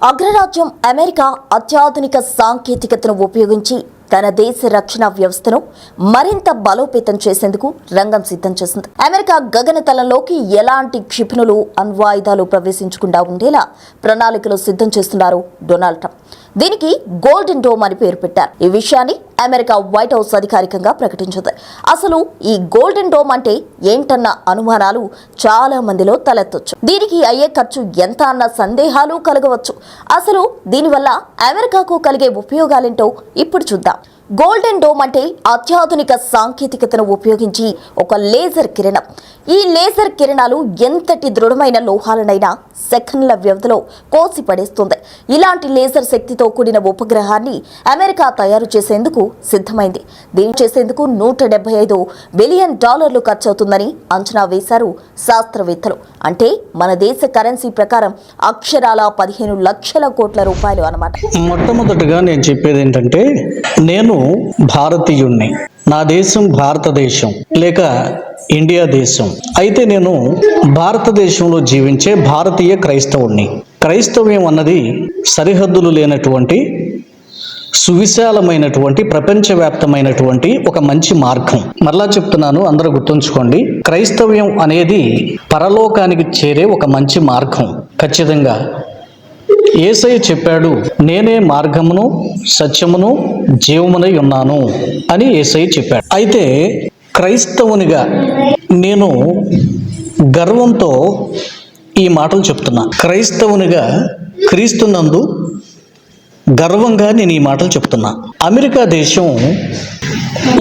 అగ్రరాజ్యం అమెరికా అత్యాధునిక సాంకేతికతను ఉపయోగించి తన దేశ రక్షణ వ్యవస్థను మరింత బలోపేతం చేసేందుకు రంగం సిద్ధం చేసింది అమెరికా గగనతలంలోకి ఎలాంటి క్షిపణులు అణ్వాయుధాలు ప్రవేశించకుండా ఉండేలా ప్రణాళికలు సిద్ధం చేస్తున్నారు డొనాల్డ్ ట్రంప్. దీనికి గోల్డెన్ డోమ్ అని పేరు పెట్టారు. ఈ విషయాన్ని అమెరికా వైట్ హౌస్ అధికారికంగా ప్రకటించింది. అసలు ఈ గోల్డెన్ డోమ్ అంటే ఏంటన్న అనుమానాలు చాలా మందిలో తలెత్తొచ్చు. దీనికి అయ్యే ఖర్చు ఎంత అన్న సందేహాలు కలగవచ్చు. అసలు దీనివల్ల అమెరికాకు కలిగే ఉపయోగాలేంటో ఇప్పుడు చూద్దాం. గోల్డెన్ డోమ్ అంటే అత్యాధునిక సాంకేతికతను ఉపయోగించి ఒక లేజర్ కిరణం. ఈ లేజర్ కిరణాలు ఎంతటి దృఢమైన లోహాలనైనా సెకండ్ల వ్యవధిలో కోసి పడేస్తుంది ఇలాంటి లేజర్ శక్తితో కూడిన ఉపగ్రహాన్ని అమెరికా తయారు చేసేందుకు సిద్ధమైంది. దీన్ని చేసేందుకు నూట డెబ్బై ఐదు బిలియన్ డాలర్లు ఖర్చవుతుందని అంచనా వేశారు శాస్త్రవేత్తలు. అంటే మన దేశ కరెన్సీ ప్రకారం అక్షరాల పదిహేను లక్షల కోట్ల రూపాయలు అనమాట మొట్టమొదటిగా నేను చెప్పేది ఏంటంటే నేను భారతీయుణ్ణి. నా దేశం భారతదేశం లేక ఇండియా దేశం. అయితే నేను భారతదేశంలో జీవించే భారతీయ క్రైస్తవుణ్ణి. క్రైస్తవ్యం అన్నది సరిహద్దులు లేనటువంటి సువిశాలమైనటువంటి ప్రపంచవ్యాప్తమైనటువంటి ఒక మంచి మార్గం. మరలా చెప్తున్నాను అందరూ గుర్తుంచుకోండి. క్రైస్తవ్యం అనేది పరలోకానికి చేరే ఒక మంచి మార్గం. ఖచ్చితంగా ఏసై చెప్పాడు నేనే మార్గమును సత్యమును జీవమునై ఉన్నాను అని ఏసై చెప్పాడు. అయితే క్రైస్తవునిగా నేను గర్వంతో ఈ మాటలు చెప్తున్నా. క్రైస్తవునిగా క్రీస్తునందు గర్వంగా నేను ఈ మాటలు చెప్తున్నా. అమెరికా దేశం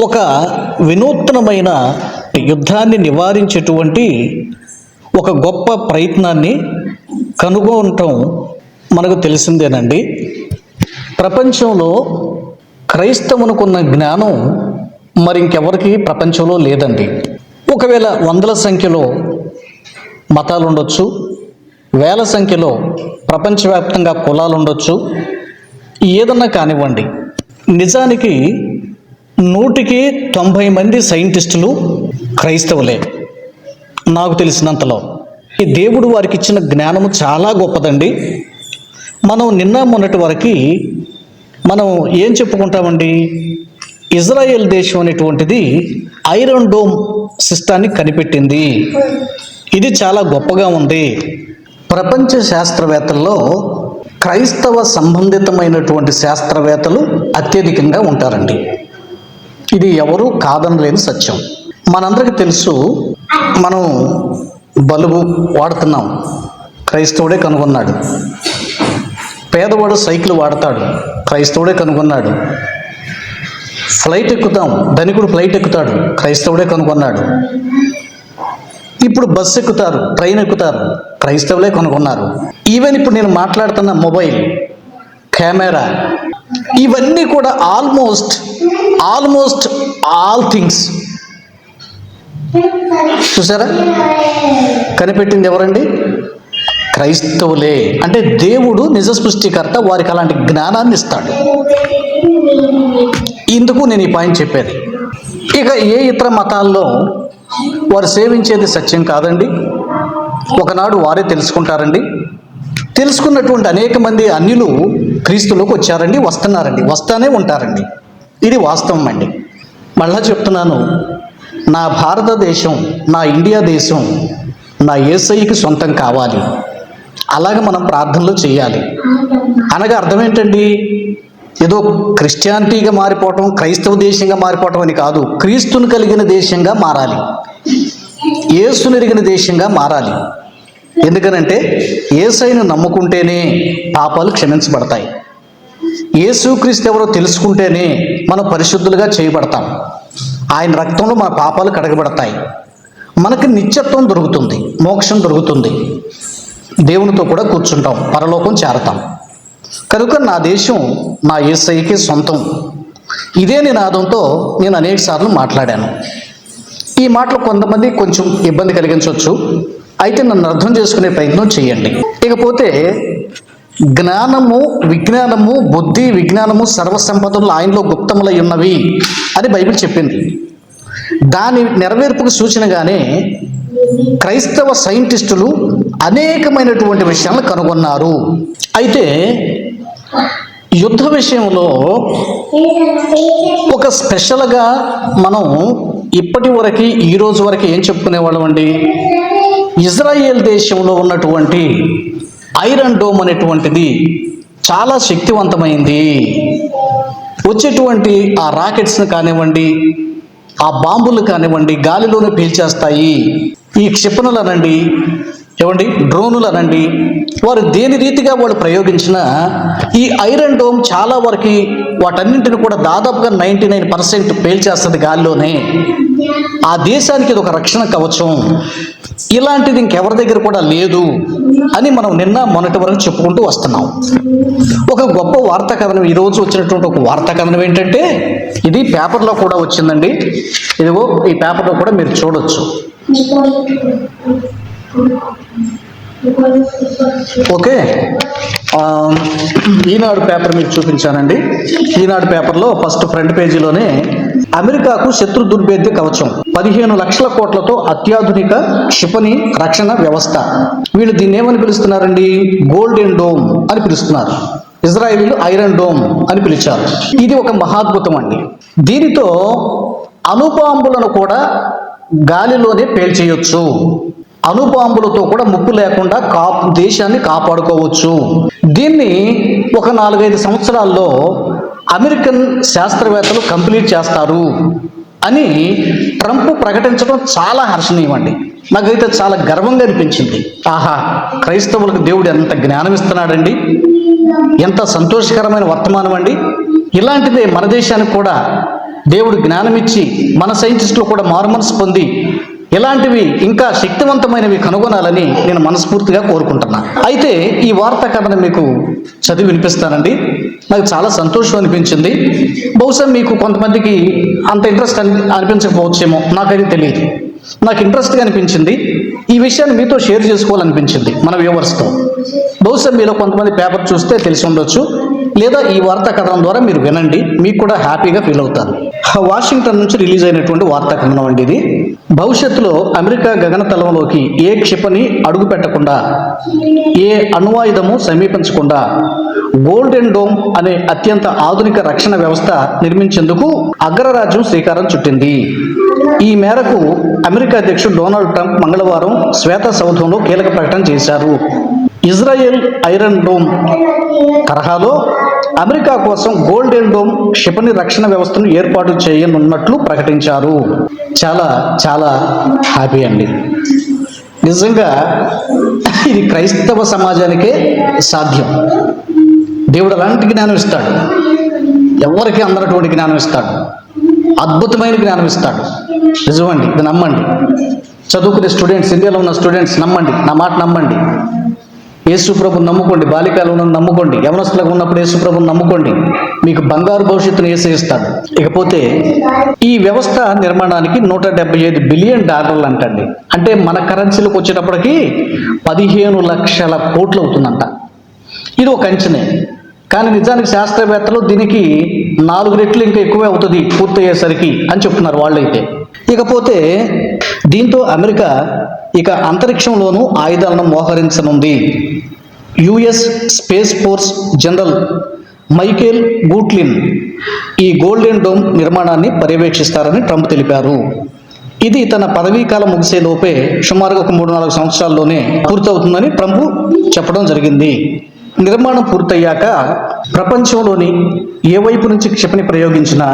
ఒక వినూత్నమైన యుద్ధాన్ని నివారించేటువంటి ఒక గొప్ప ప్రయత్నాన్ని కనుగొనటం మనకు తెలిసిందేనండి. ప్రపంచంలో క్రైస్తవునుకున్న జ్ఞానం మరింకెవరికి ప్రపంచంలో లేదండి. ఒకవేళ వందల సంఖ్యలో మతాలు ఉండొచ్చు వేల సంఖ్యలో ప్రపంచవ్యాప్తంగా కులాలు ఉండొచ్చు ఏదన్నా కానివ్వండి. నిజానికి నూటికి తొంభై మంది సైంటిస్టులు క్రైస్తవులే. నాకు తెలిసినంతలో. ఈ దేవుడు వారికి ఇచ్చిన జ్ఞానము చాలా గొప్పదండి. మనం నిన్న మొన్నటి వరకు మనం ఏం చెప్పుకుంటామండి? ఇజ్రాయెల్ దేశం అనేటువంటిది ఐరన్ డోమ్ సిస్టాన్ని కనిపెట్టింది. ఇది చాలా గొప్పగా ఉంది. ప్రపంచ శాస్త్రవేత్తల్లో క్రైస్తవ సంబంధితమైనటువంటి శాస్త్రవేత్తలు అత్యధికంగా ఉంటారండి. ఇది ఎవరు కాదనలేని సత్యం. మనందరికీ తెలుసు మనం బలుబు వాడుతున్నాం. క్రైస్తవుడే కనుగొన్నాడు. పేదవాడు సైకిల్ వాడతాడు. క్రైస్తవుడే కనుగొన్నాడు. ఫ్లైట్ ఎక్కుతాం. ధనికుడు ఫ్లైట్ ఎక్కుతాడు. క్రైస్తవుడే కనుగొన్నాడు. ఇప్పుడు బస్సు ఎక్కుతారు. ట్రైన్ ఎక్కుతారు. క్రైస్తవులే కనుగొన్నారు. ఈవెన్ ఇప్పుడు నేను మాట్లాడుతున్న మొబైల్ కెమెరా ఇవన్నీ కూడా ఆల్మోస్ట్ ఆల్మోస్ట్ ఆల్ థింగ్స్. చూసారా? కనిపెట్టింది ఎవరండి? క్రైస్తవులే. అంటే దేవుడు నిజ సృష్టికర్త వారికి అలాంటి జ్ఞానాన్ని ఇస్తాడు. ఇందుకు నేను ఈ పాయింట్ చెప్పేది. ఇక ఏ ఇతర మతాల్లో వారు సేవించేది సత్యం కాదండి? ఒకనాడు వారే తెలుసుకుంటారండి. తెలుసుకున్నటువంటి అనేక మంది అన్యులు క్రీస్తులోకి వచ్చారండి వస్తున్నారండి వస్తానే ఉంటారండి. ఇది వాస్తవం అండి. మళ్ళా చెప్తున్నాను నా భారతదేశం నా ఇండియా దేశం నా ఏసైకి సొంతం కావాలి. అలాగే మనం ప్రార్థనలు చేయాలి. అనగా అర్థం ఏంటండి? ఏదో క్రిస్టియానిటీగా మారిపోవటం క్రైస్తవ దేశంగా మారిపోవటం అని కాదు. క్రీస్తును కలిగిన దేశంగా మారాలి. ఏసునెరిగిన దేశంగా మారాలి. ఎందుకనంటే ఏసైను నమ్ముకుంటేనే పాపాలు క్షమించబడతాయి. ఏసుక్రీస్తు ఎవరో తెలుసుకుంటేనే మనం పరిశుద్ధులుగా చేయబడతాం. ఆయన రక్తంలో మన పాపాలు కడగబడతాయి. మనకి నిత్యత్వం దొరుకుతుంది మోక్షం దొరుకుతుంది. దేవునితో కూడా కూర్చుంటాం పరలోకం చేరతాం. కనుక నా దేశం నా ఏసైకి సొంతం. ఇదే నినాదంతో నేను అనేక సార్లు మాట్లాడాను. ఈ మాటలు కొంతమంది కొంచెం ఇబ్బంది కలిగించవచ్చు. అయితే నన్ను అర్థం చేసుకునే ప్రయత్నం చేయండి. ఇకపోతే జ్ఞానము విజ్ఞానము బుద్ధి విజ్ఞానము సర్వసంపదలు ఆయనలో గుప్తములై ఉన్నవి అని బైబిల్ చెప్పింది. దాని నెరవేర్పుకు సూచనగానే క్రైస్తవ సైంటిస్టులు అనేకమైనటువంటి విషయాలను కనుగొన్నారు. అయితే యుద్ధ విషయంలో ఒక స్పెషల్గా మనం ఇప్పటి వరకు ఈ రోజు వరకు ఏం చెప్పుకునేవాళ్ళం అండి? ఇజ్రాయేల్ దేశంలో ఉన్నటువంటి ఐరన్ డోమ్ అనేటువంటిది చాలా శక్తివంతమైంది. వచ్చేటువంటి ఆ రాకెట్స్ని కానివ్వండి ఆ బాంబులు కానివ్వండి గాలిలోనే పీల్చేస్తాయి. ఈ క్షిపణులు అనండి ఏమండి? డ్రోనులు అనండి వారు దేని రీతిగా వాళ్ళు ప్రయోగించిన ఈ ఐరన్ డోమ్ చాలా వరకు వాటన్నింటిని కూడా దాదాపుగా నైంటీ నైన్ పర్సెంట్ పేల్చేస్తుంది గాల్లోనే. ఆ దేశానికి ఇది ఒక రక్షణ కవచం. ఇలాంటిది ఇంకెవరి దగ్గర కూడా లేదు అని మనం నిన్న మొన్నటి వరకు చెప్పుకుంటూ వస్తున్నాం. ఒక గొప్ప వార్తా కథనం. ఈరోజు వచ్చినటువంటి ఒక వార్తా కథనం ఏంటంటే ఇది పేపర్లో కూడా వచ్చిందండి. ఇదిగో ఈ పేపర్లో కూడా మీరు చూడొచ్చు. ఓకే. ఈనాడు పేపర్ మీకు చూపించానండి. ఈనాడు పేపర్లో ఫస్ట్ ఫ్రంట్ పేజీలోనే అమెరికాకు శత్రు దుర్భేద్య కవచం. పదిహేను లక్షల కోట్లతో అత్యాధునిక క్షిపణి రక్షణ వ్యవస్థ. వీళ్ళు దీన్ని ఏమని పిలుస్తున్నారండి? గోల్డెన్ డోమ్ అని పిలుస్తున్నారు. ఇజ్రాయిల్ ఐరన్ డోమ్ అని పిలిచారు. ఇది ఒక మహాద్భుతం అండి దీనితో అణుబాంబులను కూడా గాలిలోనే పేల్చేయొచ్చు. అణుబాంబులతో కూడా ముప్పు లేకుండా కా దేశాన్ని కాపాడుకోవచ్చు. దీన్ని ఒక నాలుగైదు సంవత్సరాల్లో అమెరికన్ శాస్త్రవేత్తలు కంప్లీట్ చేస్తారు అని ట్రంప్ ప్రకటించడం చాలా హర్షణీయమండి. నాకైతే చాలా గర్వంగా అనిపించింది. ఆహా క్రైస్తవులకు దేవుడు ఎంత జ్ఞానం ఇస్తున్నాడండి. ఎంత సంతోషకరమైన వర్తమానం అండి ఇలాంటిదే మన దేశానికి కూడా దేవుడు జ్ఞానం ఇచ్చి మన సైంటిస్టులు కూడా మారుమనసు పొంది ఇలాంటివి ఇంకా శక్తివంతమైనవి కనుగొనాలని నేను మనస్ఫూర్తిగా కోరుకుంటున్నా. అయితే ఈ వార్తా కథను మీకు చదివి వినిపిస్తానండి. నాకు చాలా సంతోషం అనిపించింది. బహుశా మీకు కొంతమందికి అంత ఇంట్రెస్ట్ అని అనిపించకపోవచ్చేమో. నాకైతే తెలియదు. నాకు ఇంట్రెస్ట్గా అనిపించింది. ఈ విషయాన్ని మీతో షేర్ చేసుకోవాలనిపించింది మన వ్యూవర్స్తో. బహుశా మీలో కొంతమంది పేపర్ చూస్తే తెలిసి ఉండొచ్చు. లేదా ఈ వార్తా కథనం ద్వారా మీరు వినండి మీకు కూడా హ్యాపీగా ఫీల్ అవుతారు. వాషింగ్టన్ నుంచి రిలీజ్ అయినటువంటి వార్తా కథనం అండి ఇది. భవిష్యత్తులో అమెరికా గగనతలంలోకి ఏ క్షిపణి అడుగు పెట్టకుండా ఏ అణువాయుధము సమీపించకుండా గోల్డెన్ డోమ్ అనే అత్యంత ఆధునిక రక్షణ వ్యవస్థ నిర్మించేందుకు అగ్రరాజ్యం శ్రీకారం చుట్టింది. ఈ మేరకు అమెరికా అధ్యక్షుడు డొనాల్డ్ ట్రంప్ మంగళవారం శ్వేత సౌధంలో కీలక ప్రకటన చేశారు. ఇజ్రాయెల్ ఐరన్ డోమ్ తరహాలో అమెరికా కోసం గోల్డెన్ డోమ్ క్షిపణి రక్షణ వ్యవస్థను ఏర్పాటు చేయనున్నట్లు ప్రకటించారు. చాలా చాలా హ్యాపీ అండి. నిజంగా ఇది క్రైస్తవ సమాజానికే సాధ్యం. దేవుడు అలాంటి జ్ఞానం ఇస్తాడు. ఎవరికి అందనటువంటి జ్ఞానం ఇస్తాడు? అద్భుతమైన జ్ఞానం ఇస్తాడు. నిజమండి ఇది నమ్మండి. చదువుకునే స్టూడెంట్స్ ఇండియాలో ఉన్న స్టూడెంట్స్ నమ్మండి నా మాట నమ్మండి. యేసుప్రభు నమ్ముకోండి బాలికలు ఉన్న నమ్ముకోండి యవనస్తులకు ఉన్నప్పుడు యేసుప్రభు నమ్ముకోండి మీకు బంగారు భవిష్యత్తును ఏసేస్తాడు ఇకపోతే ఈ వ్యవస్థ నిర్మాణానికి నూట డెబ్బై ఐదు బిలియన్ డాలర్లు అంటండి. అంటే మన కరెన్సీలకు వచ్చేటప్పటికి పదిహేను లక్షల కోట్లు అవుతుందంట. ఇది ఒక అంచనే. కానీ నిజానికి శాస్త్రవేత్తలు దీనికి నాలుగు రెట్లు ఇంకా ఎక్కువే అవుతుంది పూర్తయ్యేసరికి అని చెప్తున్నారు వాళ్ళైతే. ఇకపోతే దీంతో అమెరికా ఇక అంతరిక్షంలోనూ ఆయుధాలను మోహరించనుంది. US space force general Michael Guetlein ఈ గోల్డెన్ డోమ్ నిర్మాణాన్ని పర్యవేక్షిస్తారని ట్రంప్ తెలిపారు. ఇది తన పదవీ కాలం ముగిసే లోపే సుమారుగా ఒక మూడు నాలుగు సంవత్సరాల్లోనే పూర్తవుతుందని ట్రంప్ చెప్పడం జరిగింది. నిర్మాణం పూర్తయ్యాక ప్రపంచంలోని ఏ వైపు నుంచి క్షిపణి ప్రయోగించినా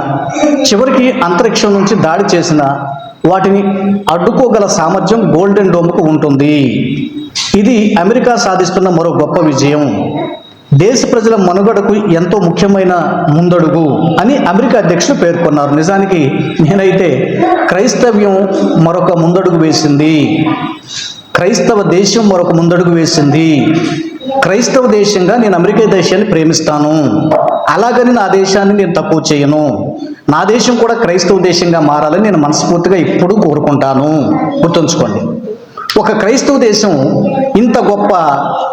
చివరికి అంతరిక్షం నుంచి దాడి చేసినా వాటిని అడ్డుకోగల సామర్థ్యం గోల్డెన్ డోమ్కు ఉంటుంది. ఇది అమెరికా సాధిస్తున్న మరో గొప్ప విజయం. దేశ ప్రజల మనుగడకు ఎంతో ముఖ్యమైన ముందడుగు అని అమెరికా అధ్యక్షుడు పేర్కొన్నారు. నిజానికి నేనైతే క్రైస్తవ్యం మరొక ముందడుగు వేసింది. క్రైస్తవ దేశం మరొక ముందడుగు వేసింది. క్రైస్తవ దేశంగా నేను అమెరికా దేశాన్ని ప్రేమిస్తాను. అలాగని నా దేశాన్ని నేను తక్కువ చేయను. నా దేశం కూడా క్రైస్తవ దేశంగా మారాలని నేను మనస్ఫూర్తిగా ఇప్పుడు కోరుకుంటాను. గుర్తుంచుకోండి. ఒక క్రైస్తవ దేశం ఇంత గొప్ప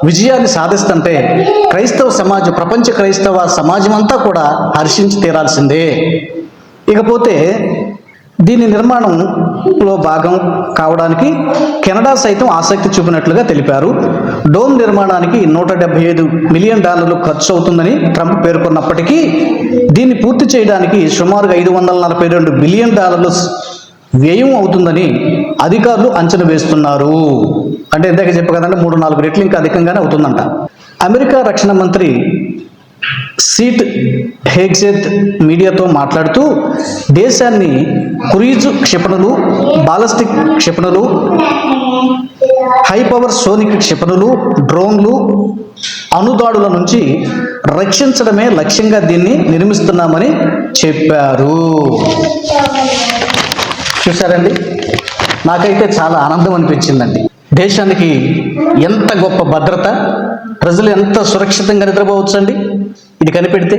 విజయాన్ని సాధిస్తుంటే క్రైస్తవ సమాజం ప్రపంచ క్రైస్తవ సమాజం అంతా కూడా హర్షించి తీరాల్సిందే. ఇకపోతే దీని నిర్మాణంలో భాగం కావడానికి కెనడా సైతం ఆసక్తి చూపినట్లుగా తెలిపారు. డోమ్ నిర్మాణానికి నూట డెబ్బై ఐదు మిలియన్ డాలర్లు ఖర్చు అవుతుందని ట్రంప్ పేర్కొన్నప్పటికీ దీన్ని పూర్తి చేయడానికి సుమారుగా ఐదు వందల నలభై రెండు బిలియన్ డాలర్లు వ్యయం అవుతుందని అధికారులు అంచనా వేస్తున్నారు. అంటే ఇందాక చెప్పు మూడు నాలుగు రెట్లు ఇంకా అధికంగానే అవుతుందంట. అమెరికా రక్షణ మంత్రి సీట్ హేగ్జెత్ మీడియాతో మాట్లాడుతూ దేశాన్ని క్రూయిజ్ క్షిపణులు బాలస్టిక్ క్షిపణులు హై పవర్ సోనిక్ క్షిపణులు డ్రోన్లు అణుదాడుల నుంచి రక్షించడమే లక్ష్యంగా దీన్ని నిర్మిస్తున్నామని చెప్పారు. చూసారండి నాకైతే చాలా ఆనందం అనిపించిందండి. దేశానికి ఎంత గొప్ప భద్రత ప్రజలు ఎంత సురక్షితంగా నిద్రపోవచ్చండి? ఇది కనిపెడితే?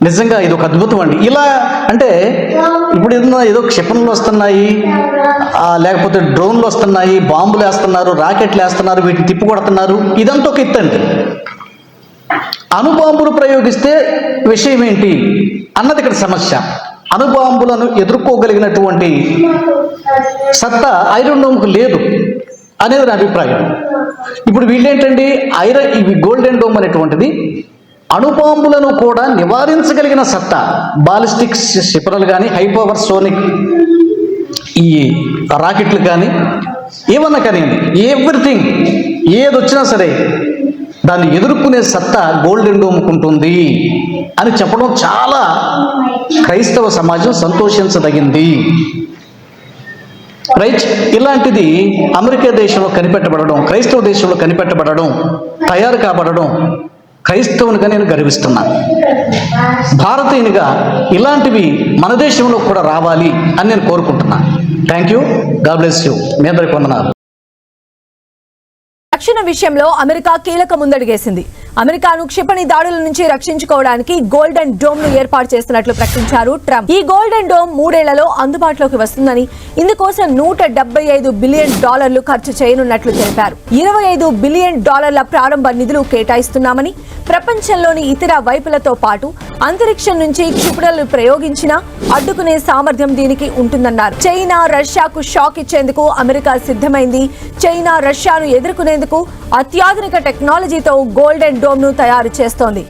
నిజంగా ఇది ఒక అద్భుతం అండి. ఇలా అంటే ఇప్పుడు ఏదైనా ఏదో క్షిపణులు వస్తున్నాయి లేకపోతే డ్రోన్లు వస్తున్నాయి బాంబులు వేస్తున్నారు రాకెట్లు వేస్తున్నారు వీటిని తిప్పి కొడుతున్నారు ఇదంతా ఒక ఎత్తండి అణుబాంబులు ప్రయోగిస్తే విషయం ఏంటి? అన్నది ఇక్కడ సమస్య. అణుబాంబులను ఎదుర్కోగలిగినటువంటి సత్తా ఐరన్ డోమ్కు లేదు అనేది నా అభిప్రాయం. ఇప్పుడు వీళ్ళేంటండి? ఐరన్ ఇవి గోల్డెన్ డోమ్ అనేటువంటిది అణుపాంబులను కూడా నివారించగలిగిన సత్తా. బాలిస్టిక్ క్షిపణులు కానీ హైపవర్ సోనిక్ ఈ రాకెట్లు కానీ ఏమన్నా కానీ ఎవ్రీథింగ్ ఏది వచ్చినా సరే దాన్ని ఎదుర్కొనే సత్తా గోల్డెన్ డోమ్కుంటుంది అని చెప్పడం చాలా క్రైస్తవ సమాజం సంతోషించదగింది. రైట్ ఇలాంటిది అమెరికా దేశంలో కనిపెట్టబడడం క్రైస్తవ దేశంలో కనిపెట్టబడడం తయారు కాబడడం క్రైస్తవునిగా నేను గర్విస్తున్నాను భారతీయునిగా ఇలాంటివి మన దేశంలో కూడా రావాలి అని నేను కోరుకుంటున్నాను thank you God bless you మీ అందరికి వందనాలు. రక్షణ విషయంలో అమెరికా కీలక ముందడుగేసింది. అమెరికాను క్షిపణి దాడుల నుంచి రక్షించుకోవడానికి గోల్డెన్ డోమ్ను ఏర్పాటు చేస్తున్నట్లు ప్రకటించారు ట్రంప్. ఈ గోల్డెన్ డోమ్ మూడేళ్ళలో అందుబాటులోకి వస్తుందని ఇందుకోసం నూట ఐదు బిలియన్ డాలర్లు ఖర్చు చేయనున్నట్లు తెలిపారు. ఇరవై ఐదు బిలియన్ డాలర్ల ప్రారంభ నిధులు కేటాయిస్తున్నామని ప్రపంచంలోని ఇతర వైపులతో పాటు అంతరిక్షం నుంచి క్షిపణులు ప్రయోగించినా అడ్డుకునే సామర్థ్యం దీనికి ఉంటుందన్నారు. చైనా రష్యాకు షాక్ ఇచ్చేందుకు అమెరికా సిద్ధమైంది. చైనా రష్యాను ఎదుర్కొనేందుకు అత్యాధునిక టెక్నాలజీతో గోల్డెన్ డోమ్ను తయారు చేస్తోంది.